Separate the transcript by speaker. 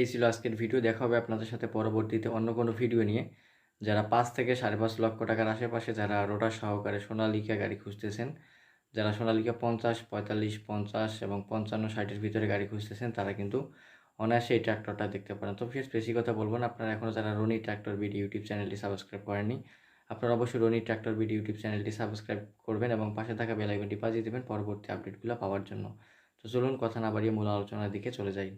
Speaker 1: এই ছিল আজকের ভিডিও। দেখা হবে আপনাদের সাথে পরবর্তীতে অন্য কোনো ভিডিও নিয়ে। যারা পাঁচ থেকে সাড়ে পাঁচ লক্ষ টাকার আশেপাশে যারা রোটা সহকারে সোনালিকা গাড়ি খুঁজতেছেন, যারা সোনালিকা পঞ্চাশ, পঁয়তাল্লিশ, পঞ্চাশ এবং পঞ্চান্ন ষাটের ভিতরে গাড়ি খুঁজতেছেন, তারা কিন্তু অনায়াসে এই ট্র্যাক্টরটা দেখতে পারেন। তো ফির বেশি কথা বলব না। আপনারা এখনও যারা রনি ট্র্যাক্টর বিডি ইউটিউব চ্যানেলটি সাবস্ক্রাইব করেননি, আপনারা অবশ্যই রনি ট্র্যাক্টর বিডি ইউটিউব চ্যানেলটি সাবস্ক্রাইব করবেন এবং পাশে থাকা বেলাইকনটি বাজিয়ে দেবেন পরবর্তী আপডেটগুলো পাওয়ার জন্য। তো চলুন, কথা না বাড়িয়ে মূল আলোচনার দিকে চলে যাই।